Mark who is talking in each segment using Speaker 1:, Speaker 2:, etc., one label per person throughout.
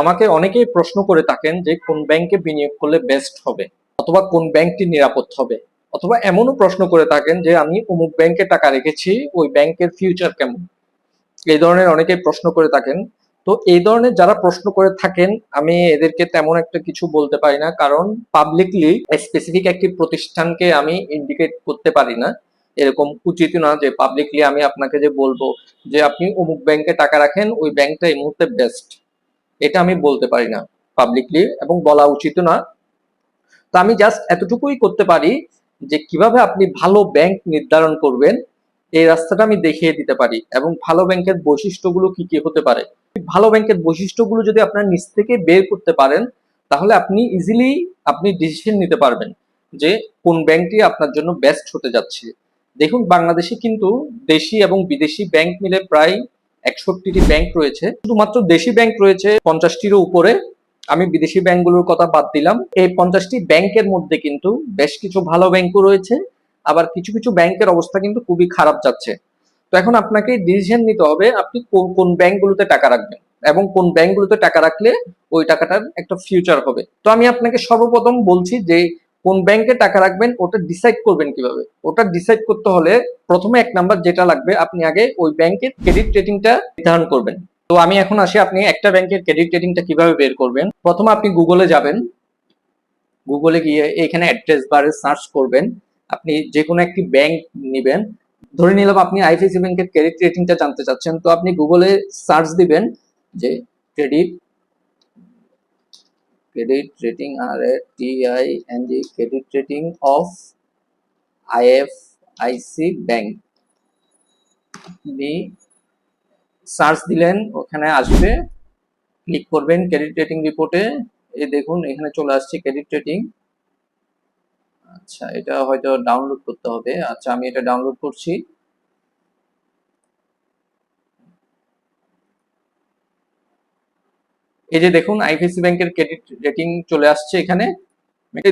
Speaker 1: আমাকে অনেকেই প্রশ্ন করে থাকেন যে কোন ব্যাংকে বিনিয়োগ করলে বেস্ট হবে, অথবা কোন ব্যাংকটি নিরাপদ হবে, অথবা এমনও প্রশ্ন করে থাকেন যে আমি অমুক ব্যাংকে টাকা রেখেছি, ওই ব্যাংকের ফিউচার কেমন? এই ধরনের অনেকেই প্রশ্ন করে থাকেন। তো এই ধরনের যারা প্রশ্ন করে থাকেন, আমি এদেরকে তেমন একটা কিছু বলতে পারি না, কারণ পাবলিকলি স্পেসিফিক একটি প্রতিষ্ঠানকে আমি ইন্ডিকেট করতে পারি না। এরকম উচিত না যে পাবলিকলি আমি আপনাকে যে বলব যে আপনি অমুক ব্যাংকে টাকা রাখেন, ওই ব্যাংকটা এই মুহূর্তে বেস্ট এটা আমি বলতে পারি না পাবলিকলি এবং বলা উচিত না। তো আমি জাস্ট এতটুকুই করতে পারি যে কীভাবে আপনি ভালো ব্যাংক নির্ধারণ করবেন, এই রাস্তাটা আমি দেখিয়ে দিতে পারি এবং ভালো ব্যাংকের বৈশিষ্ট্যগুলো কি কি হতে পারে। ভালো ব্যাংকের বৈশিষ্ট্যগুলো যদি আপনার নিচ থেকে বের করতে পারেন, তাহলে আপনি ইজিলি আপনি ডিসিশন নিতে পারবেন যে কোন ব্যাংকটি আপনার জন্য বেস্ট হতে যাচ্ছে। দেখুন, বাংলাদেশে কিন্তু দেশি এবং বিদেশি ব্যাংক মিলে প্রায় একষট্টিটি ব্যাংক রয়েছে। শুধুমাত্র দেশি ব্যাংক রয়েছে পঞ্চাশটির উপরে। আমি বিদেশি ব্যাংকগুলোর কথা বাদ দিলাম। এই পঞ্চাশটি ব্যাংকের মধ্যে কিন্তু বেশ কিছু ভালো ব্যাংকও রয়েছে। আবার কিছু কিছু ব্যাংকের অবস্থা কিন্তু খুবই খারাপ যাচ্ছে। তো এখন আপনাকে ডিসিশন নিতে হবে, আপনি কোন কোন ব্যাংকগুলোতে টাকা রাখবেন? এবং কোন ব্যাংকগুলোতে টাকা রাখলে ওই টাকাটার একটা ফিউচার হবে? তো আমি আপনাকে সর্বপ্রথম বলছি যে কোন ব্যাংকে টাকা রাখবেন, ওটা ডিসাইড করবেন কীভাবে? ওটা ডিসাইড করতে হলে প্রথমে এক নাম্বার যেটা লাগবে, আপনি আগে ওই ব্যাংকের ক্রেডিট রেটিংটা নির্ধারণ করবেন। তো আমি এখন আসি, আপনি একটা ব্যাংকের ক্রেডিট রেটিংটা কীভাবে বের করবেন? প্রথমে আপনি গুগলে যাবেন। গুগলে গিয়ে এখানে অ্যাড্রেস বারে সার্চ করবেন। আপনি যে কোনো একটি ব্যাংক নেবেন। ধরে নিলাম আপনি আইসিআইসি ব্যাংকের ক্রেডিট রেটিংটা জানতে চাচ্ছেন, তো আপনি গুগলে সার্চ দিবেন যে credit rating R A T I N G credit rating of IFIC bank আপনি সার্চ দিলেন, ওখানে আসবে ক্লিক করবেন ক্রেডিট রেটিং রিপোর্টে এই দেখুন, এখানে চলে আসছে ক্রেডিট রেটিং আচ্ছা এটা হয়তো ডাউনলোড করতে হবে। আচ্ছা আমি এটা ডাউনলোড করছি। এই যে দেখুন আইসিআইসি ব্যাংকের ক্রেডিট রেটিং চলে আসছে এখানে।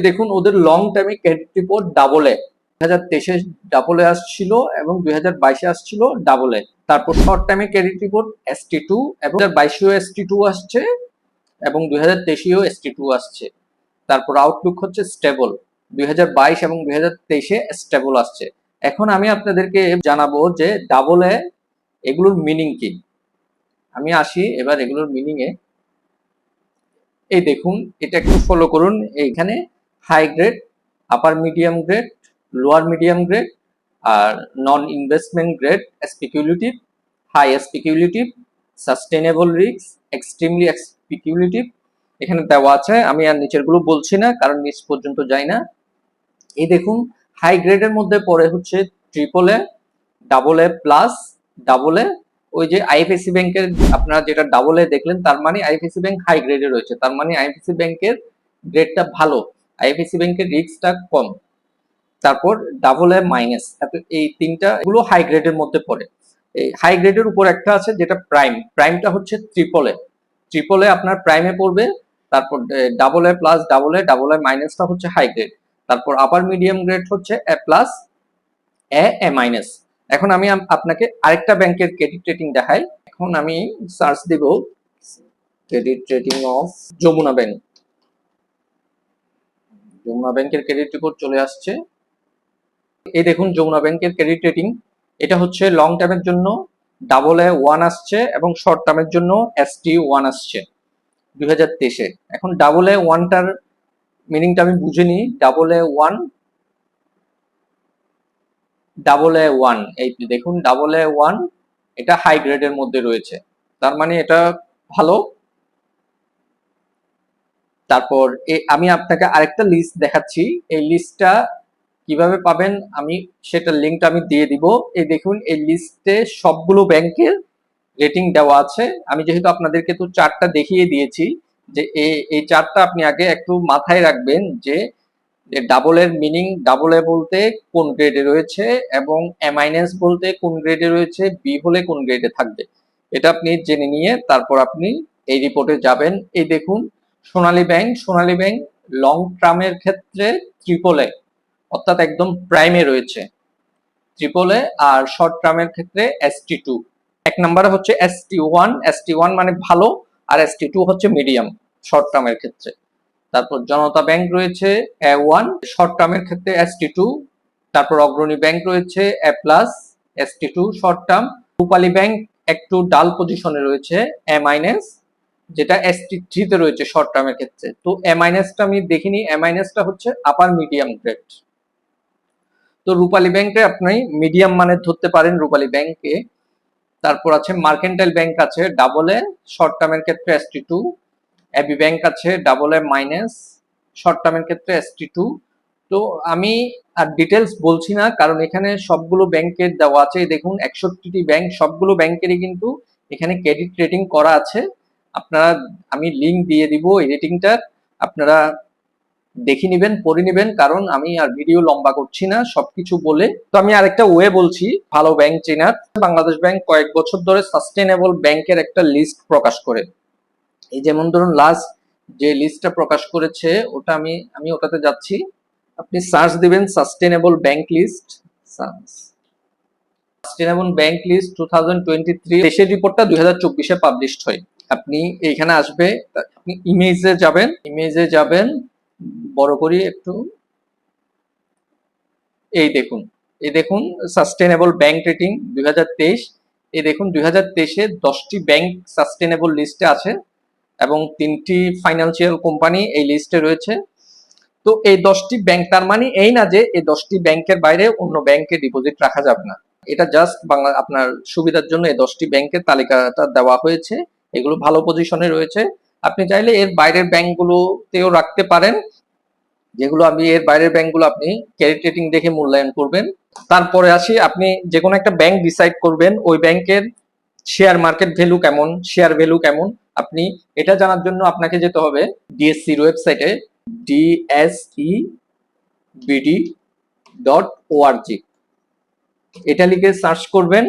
Speaker 1: দেখুন, ওদের লং টাইমে ক্রেডিট রিপোর্ট ডাবল এ। দুই হাজার তেইশে ডাবল এ আসছিল এবং দুই হাজার বাইশে আসছিল ডাবল এ। তারপর শর্ট টাইমে credit report S T two এবং বাইশেও এস টি টু আসছে এবং দুই হাজার তেইশেও এস টি টু আসছে। তারপর আউটলুক হচ্ছে স্টেবল দুই হাজার বাইশ এবং দুই হাজার তেইশে স্টেবল আসছে। এখন আমি আপনাদেরকে জানাব যে ডাবল এ এগুলোর মিনিং কি। আমি আসি, এবার এগুলোর মিনিং এ এই দেখুন, এটা একটু ফলো করুন। এইখানে high grade upper medium grade lower medium grade আর non investment grade speculative high speculative sustainable risk extremely speculative এখানে দেওয়া আছে, আমি আর নিচেরগুলো বলছি না, কারণ নিচ পর্যন্ত যাই না। এই দেখুন হাই গ্রেডের মধ্যে পড়ে হচ্ছে triple A double A plus double A ওই যে আইএফএসি ব্যাংকের আপনারা যেটা ডাবল দেখলেন, তার মানে আইএফএসি ব্যাংক হাই গ্রেডে রয়েছে। তার মানে আইএফএসি ব্যাংকের গ্রেডটা ভালো। আইএফএসি ব্যাংকের রিস্কটা কম। তারপর ডাবল এ মাইনাস এই তিনটা এগুলো হাই গ্রেডের মধ্যে পড়ে। এই হাই গ্রেডের উপর একটা আছে যেটা প্রাইম প্রাইমটা হচ্ছে ট্রিপল এ ট্রিপল এ আপনার প্রাইমে পড়বে, তারপর double A plus double A double A মাইনাসটা হচ্ছে হাই গ্রেড তারপর আপার মিডিয়াম গ্রেড হচ্ছে এ প্লাস এ এ মাইনাস এখন আমি আপনাকে আরেকটা ব্যাংকের ক্রেডিট রেটিং দেখাই। এখন আমি সার্চ দিব credit rating of Jamuna bank Jamuna ব্যাংকের ক্রেডিট রিপোর্ট চলে আসছে। এই দেখুন, যমুনা ব্যাংকের ক্রেডিট রেটিং এটা হচ্ছে লং টার্মের জন্য ডাবল এ ওয়ান আসছে এবং শর্ট টার্মের জন্য এস টি ওয়ান আসছে দুই এখন ডাবল এ ওয়ানটার মিনিংটা আমি বুঝিনি double A one double A one এই দেখুন ডাবল এ ওয়ান এটা হাই গ্রেডের মধ্যে রয়েছে। তার মানে এটা ভালো। তারপর আমি আপনাকে আরেকটা লিস্ট দেখাচ্ছি। এই লিস্টটা কীভাবে পাবেন আমি সেটা লিঙ্কটা আমি দিয়ে দিব। এই দেখুন, এই লিস্টে সবগুলো ব্যাংকের রেটিং দেওয়া আছে। আমি যেহেতু আপনাদেরকে তো চারটা দেখিয়ে দিয়েছি যে এই- চারটা আপনি আগে একটু মাথায় রাখবেন যে ডাবল এর মিনিং ডাবল এ বলতে কোন গ্রেডে রয়েছে এবং এ মাইনাস বলতে কোন গ্রেডে রয়েছে বি হলে কোন গ্রেডে থাকবে। এটা আপনি জেনে নিয়ে তারপর আপনি এই রিপোর্টে যাবেন। এই দেখুন, Sonali bank Sonali bank long টার্মের ক্ষেত্রে ট্রিপল এ, অর্থাৎ একদম প্রাইমে রয়েছে। ট্রিপল এ আর শর্ট টার্মের ক্ষেত্রে এস টি এক নম্বরে হচ্ছে S T one S T one মানে ভালো আর এস টি টু হচ্ছে মিডিয়াম শর্ট টার্মের ক্ষেত্রে। তারপর জনতা ব্যাংক রয়েছে, এ ওয়ান, শর্ট টার্মের ক্ষেত্রে এস টি টু, তারপর অগ্রণী ব্যাংক রয়েছে, A plus, S T two, short term, Rupali bank একটু ডাল পজিশনে রয়েছে, এ মাইনাস, যেটা এস টি থ্রিতে রয়েছে শর্ট টার্মের ক্ষেত্রে। তো এ মাইনাসটা আমি দেখিনি, এ মাইনাসটা হচ্ছে আপার মিডিয়াম গ্রেড তো রূপালী ব্যাংকে আপনি মিডিয়াম মানে ধরতে পারেন রূপালী ব্যাংকে। তারপর আছে মার্কেন্টাইল ব্যাংক আছে ডাবল এ, শর্ট টার্মের ক্ষেত্রে S T two AB bank আছে ডাবল এম মাইনাস শর্ট টার্মের ক্ষেত্রে এস টি তো আমি আর ডিটেলস বলছি না, কারণ এখানে সবগুলো ব্যাংকের দেওয়া আছে। দেখুন, একষট্টিটি ব্যাংক সবগুলো ব্যাংকেরই কিন্তু এখানে ক্রেডিট রেটিং করা আছে। আপনারা, আমি লিংক দিয়ে দিব এই রেটিংটার আপনারা দেখে নেবেন, পড়ে নেবেন, কারণ আমি আর ভিডিও লম্বা করছি না, সবকিছু বলে। তো আমি আরেকটা ওয়ে বলছি, ভালো ব্যাংক চেনার। বাংলাদেশ ব্যাংক কয়েক বছর ধরে সাস্টেনেবল ব্যাংকের একটা লিস্ট প্রকাশ করে। এই যেমন ধরুন লাস্ট যে লিস্টটা প্রকাশ করেছে, ওটা আমি আমি ওটাতে যাচ্ছি। আপনি সার্চ দিবেন sustainable bank list sustainable bank list two thousand twenty three দেশের রিপোর্টটা দুই হাজার চব্বিশে পাবলিশড হয়। আপনি এইখানে আসবে আপনি ইমেজে যাবেন ইমেজে যাবেন, বড় করি একটু এই দেখুন এই দেখুন সাস্টেনেবল ব্যাংক রেটিং দুই হাজার তেইশ, এই দেখুন দুই হাজার তেইশে দশটি ব্যাংক সাস্টেনেবল লিস্টে আছে। এবং তিনটি ফাইন্যান্সিয়াল কোম্পানি এই লিস্টে রয়েছে। তো এই দশটি ব্যাংক তার মানে এই না যে এই দশটি ব্যাংকের বাইরে অন্য ব্যাংকে ডিপোজিট রাখা যাবে না। এটা জাস্ট বাংলা, আপনার সুবিধার জন্য এই দশটি ব্যাংকের তালিকাটা দেওয়া হয়েছে। এগুলো ভালো পজিশনে রয়েছে। আপনি চাইলে এর বাইরের ব্যাংকগুলোতেও রাখতে পারেন। যেগুলো আমি, এর বাইরের ব্যাংকগুলো আপনি ক্রেডিট রেটিং দেখে মূল্যায়ন করবেন। তারপরে আসি, আপনি যে কোনো একটা ব্যাংক ডিসাইড করবেন, ওই ব্যাংকের শেয়ার মার্কেট ভ্যালু কেমন শেয়ার ভ্যালু কেমন। আপনি এটা জানার জন্য আপনাকে যেতে হবে ডিএসসির ওয়েবসাইটে ডিএসই বিডি ডট ওআরজি এটা লিখে সার্চ করবেন।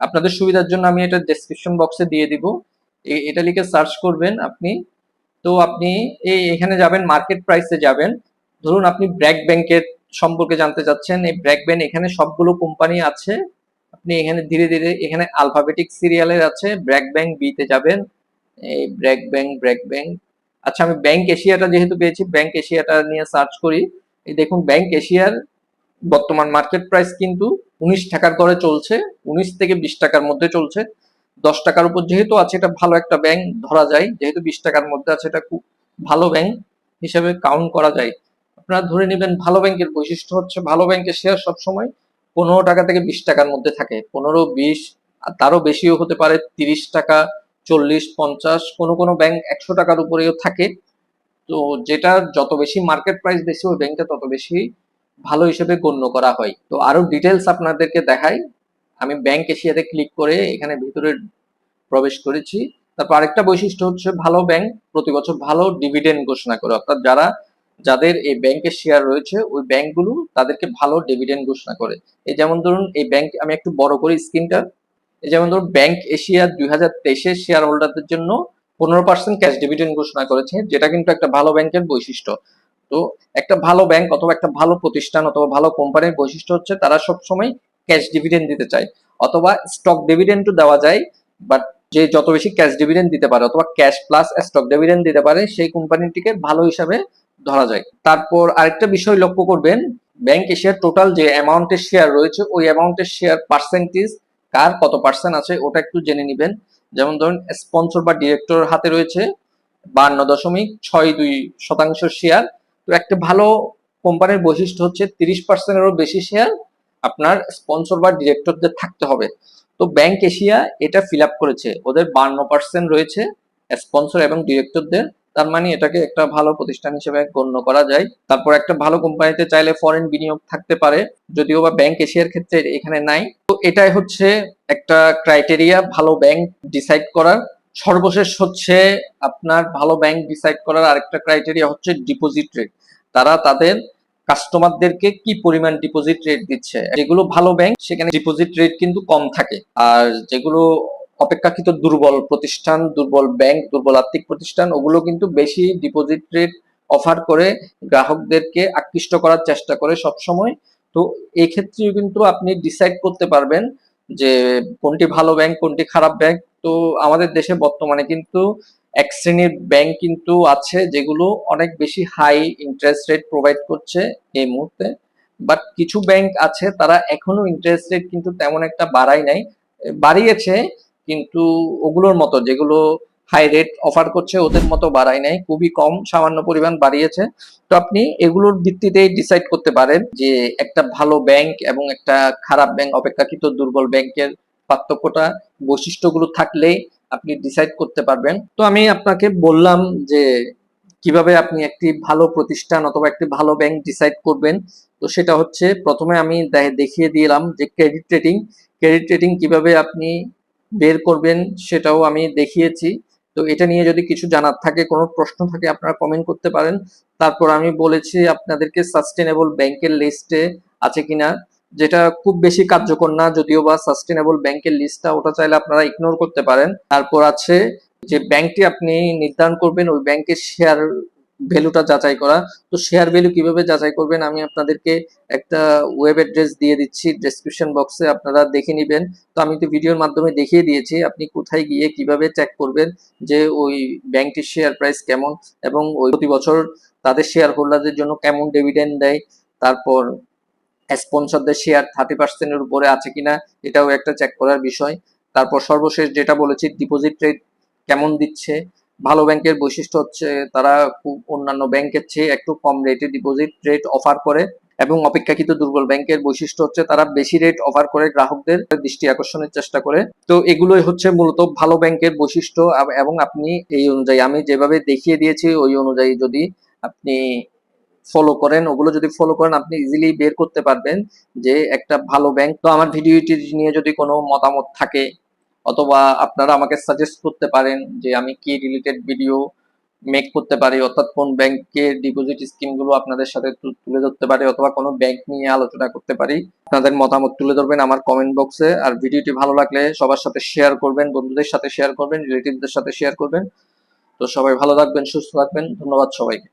Speaker 1: আপনাদের সুবিধার জন্য আমি এটা ডেসক্রিপশন বক্সে দিয়ে দিব। এটা লিখে সার্চ করবেন আপনি। তো আপনি এই এখানে যাবেন মার্কেট প্রাইসে যাবেন। ধরুন আপনি ব্র্যাক ব্যাংকের সম্পর্কে জানতে চাচ্ছেন। এই ব্র্যাক ব্যাংক এখানে সবগুলো কোম্পানি আছে। আপনি এখানে ধীরে ধীরে এখানে আলফাবেটিক সিরিয়ালের আছে। ব্র্যাক ব্যাংক বিতে যাবেন। এই ব্র্যাক ব্যাংক ব্র্যাক ব্যাংক আচ্ছা আমি ব্যাংক এশিয়াটা যেহেতু পেয়েছি, ব্যাংক এশিয়াটা নিয়ে সার্চ করি। এই দেখুন, ব্যাংক এশিয়ার বর্তমান মার্কেট প্রাইস কিন্তু উনিশ টাকার করে চলছে, উনিশ থেকে বিশ টাকার মধ্যে চলছে। দশ টাকার উপর যেহেতু আছে, এটা ভালো একটা ব্যাংক ধরা যায়। যেহেতু বিশ টাকার মধ্যে আছে, এটা খুব ভালো ব্যাংক হিসেবে কাউন্ট করা যায়। আপনারা ধরে নেবেন, ভালো ব্যাংকের বৈশিষ্ট্য হচ্ছে, ভালো ব্যাংকের শেয়ার সবসময় পনেরো টাকা থেকে বিশ টাকার মধ্যে থাকে। পনেরো, বিশ তারও বেশিও হতে পারে, তিরিশ টাকা চল্লিশ, পঞ্চাশ, কোনো কোনো ব্যাংক একশো টাকার উপরেও থাকে। তো যেটা যত বেশি মার্কেট প্রাইস বেশি, ওই ব্যাংকটা তত বেশি ভালো হিসেবে গণ্য করা হয়। তো আরও ডিটেলস আপনাদেরকে দেখাই। আমি ব্যাংক এশিয়াতে ক্লিক করে এখানে ভিতরে প্রবেশ করেছি। তারপর আরেকটা বৈশিষ্ট্য হচ্ছে ভালো ব্যাংক প্রতি বছর ভালো ডিভিডেন্ড ঘোষণা করে। অর্থাৎ যারা, যাদের এই ব্যাংকের শেয়ার রয়েছে, ওই ব্যাংকগুলো তাদেরকে ভালো ডিভিডেন্ড ঘোষণা করে। এই যেমন ধরুন, এই ব্যাংক আমি একটু বড় করি স্ক্রিনটা যেমন ধরুন ব্যাংক এশিয়া দুই হাজার তেইশের শেয়ার হোল্ডারদের জন্য পনেরো পার্সেন্ট ক্যাশ ডিভিডেন্ড ঘোষণা করেছে, যেটা কিন্তু একটা ভালো ব্যাংকের বৈশিষ্ট্য। তো একটা ভালো ব্যাংক অথবা একটা ভালো প্রতিষ্ঠান অথবা ভালো কোম্পানির বৈশিষ্ট্য হচ্ছে তারা সবসময় ক্যাশ ডিভিডেন্ড দিতে চায়, অথবা স্টক ডিভিডেন্ডও দেওয়া যায় বাট যে যত বেশি ক্যাশ ডিভিডেন্ড দিতে পারে, অথবা ক্যাশ প্লাস স্টক ডিভিডেন্ড দিতে পারে, সেই কোম্পানিটিকে ভালো হিসাবে ধরা যায়। তারপর আরেকটা বিষয় লক্ষ্য করবেন ব্যাংক এশিয়ার টোটাল যে অ্যামাউন্টের শেয়ার রয়েছে, ওই অ্যামাউন্টের শেয়ার পার্সেন্টেজ কার কত পার্সেন্ট আছে ওটা একটু জেনে নেবেন। যেমন ধরুন স্পন্সর বা ডিরেক্টর হাতে রয়েছে বান্ন দশমিক ছয় দুই শতাংশ শেয়ার তো একটা ভালো কোম্পানির বৈশিষ্ট্য হচ্ছে তিরিশ পার্সেন্টেরও বেশি শেয়ার আপনার স্পন্সর বা ডিরেক্টরদের থাকতে হবে। তো ব্যাংক এশিয়া এটা ফিল করেছে। ওদের বান্ন পার্সেন্ট রয়েছে স্পন্সর এবং ডিরেক্টরদের তার মানে এটাকে একটা ভালো প্রতিষ্ঠান হিসেবে গণ্য করা যায়। তারপর একটা ভালো কোম্পানিতে চাইলে ফরেন বিনিয়োগ থাকতে পারে, যদিও বা ব্যাংক এশিয়ার ক্ষেত্রে এখানে নাই। তো এটাই হচ্ছে একটা ক্রাইটেরিয়া ভালো ব্যাংক ডিসাইড করার। সর্বশেষ হচ্ছে আপনার ভালো ব্যাংক ডিসাইড করার আরেকটা ক্রাইটেরিয়া হচ্ছে ডিপোজিট রেট তারা তাদের কাস্টমারদেরকে কি পরিমাণ ডিপোজিট রেট দিচ্ছে? যেগুলো ভালো ব্যাংক সেখানে ডিপোজিট রেট কিন্তু কম থাকে। আর যেগুলো অপেক্ষাকৃত দুর্বল প্রতিষ্ঠান, দুর্বল ব্যাংক, দুর্বল আর্থিক প্রতিষ্ঠান, ওগুলো কিন্তু বেশি ডিপোজিট রেট অফার করে গ্রাহকদেরকে আকৃষ্ট করার চেষ্টা করে সব সময় তো এই ক্ষেত্রেও কিন্তু আপনি ডিসাইড করতে পারবেন যে কোনটি ভালো ব্যাংক, কোনটি খারাপ ব্যাংক। তো আমাদের দেশে বর্তমানে কিন্তু এক শ্রেণির ব্যাংক কিন্তু আছে যেগুলো অনেক বেশি হাই ইন্টারেস্ট রেট প্রোভাইড করছে এই মুহূর্তে। বাট কিছু ব্যাংক আছে তারা এখনও ইন্টারেস্ট রেট কিন্তু তেমন একটা বাড়ায় নাই। বাড়িয়েছে কিন্তু ওগুলোর মতো যেগুলো হাই রেট অফার করছে, ওদের মতো বাড়ায় নাই। খুবই কম সামান্য পরিমাণ বাড়িয়েছে। তো আপনি এগুলোর ভিত্তিতেই ডিসাইড করতে পারেন যে একটা ভালো ব্যাংক এবং একটা খারাপ ব্যাংক অপেক্ষাকৃত দুর্বল ব্যাংকের পার্থক্যটা, বৈশিষ্ট্যগুলো থাকলেই আপনি ডিসাইড করতে পারবেন। তো আমি আপনাকে বললাম যে কীভাবে আপনি একটি ভালো প্রতিষ্ঠান অথবা একটি ভালো ব্যাংক ডিসাইড করবেন। তো সেটা হচ্ছে, প্রথমে আমি দেখিয়ে দিলাম যে ক্রেডিট রেটিং ক্রেডিট রেটিং কীভাবে আপনি বের করবেন সেটাও আমি দেখিয়েছি। তো এটা নিয়ে যদি কিছু জানার থাকে, কোনো প্রশ্ন থাকে, আপনারা কমেন্ট করতে পারেন। তারপর আমি বলেছি আপনাদেরকে সাস্টেনেবল ব্যাংকের লিস্টে আছে কিনা, যেটা খুব বেশি কার্যকর না, যদিও বা সাস্টেনেবল ব্যাংকের লিস্টটা ওটা চাইলে আপনারা ইগনোর করতে পারেন। তারপর আছে যে ব্যাংকটি আপনি নির্ধারণ করবেন, ওই ব্যাংকের শেয়ার ভ্যালুটা যাচাই করা। তো শেয়ার ভ্যালু কীভাবে যাচাই করবেন আমি আপনাদেরকে একটা ওয়েব অ্যাড্রেস দিয়ে দিচ্ছি। ডেসক্রিপশন বক্সে আপনারা দেখে নেবেন। তো আমি তো ভিডিওর মাধ্যমে দেখিয়ে দিয়েছি, আপনি কোথায় গিয়ে কীভাবে চেক করবেন যে ওই ব্যাংকটির শেয়ার প্রাইস কেমন এবং ওই প্রতি বছর তাদের শেয়ার হোল্ডারদের জন্য কেমন ডিভিডেন্ড দেয়, তারপর স্পন্সরদের শেয়ার থার্টি পার্সেন্টের উপরে আছে কিনা, এটাও একটা চেক করার বিষয়। তারপর সর্বশেষ যেটা বলেছি ডিপোজিট রেট কেমন দিচ্ছে ভালো ব্যাংকের বৈশিষ্ট্য হচ্ছে তারা খুব অন্যান্য ব্যাংকের চেয়ে একটু কম রেটে ডিপোজিট রেট অফার করে এবং অপেক্ষাকৃত দুর্বল ব্যাংকের বৈশিষ্ট্য হচ্ছে তারা বেশি রেট অফার করে গ্রাহকদের দৃষ্টি আকর্ষণের চেষ্টা করে। তো এগুলোই হচ্ছে মূলত ভালো ব্যাংকের বৈশিষ্ট্য এবং আপনি এই অনুযায়ী আমি যেভাবে দেখিয়ে দিয়েছি ওই অনুযায়ী যদি আপনি ফলো করেন, ওগুলো যদি ফলো করেন আপনি ইজিলি বের করতে পারবেন যে একটা ভালো ব্যাংক। তো আমার ভিডিওটি নিয়ে যদি কোনো মতামত থাকে অথবা আপনারা আমাকে সাজেস্ট করতে পারেন যে আমি কি রিলেটেড ভিডিও মেক করতে পারি, অর্থাৎ কোন ব্যাংকের ডিপোজিট স্কিমগুলো আপনাদের সাথে তুলে ধরতে পারি, অথবা কোনো ব্যাংক নিয়ে আলোচনা করতে পারি। আপনাদের মতামত তুলে ধরবেন আমার কমেন্ট বক্সে আর ভিডিওটি ভালো লাগলে সবার সাথে শেয়ার করবেন, বন্ধুদের সাথে শেয়ার করবেন রিলেটিভদের সাথে শেয়ার করবেন। তো সবাই ভালো থাকবেন, সুস্থ থাকবেন। ধন্যবাদ সবাইকে।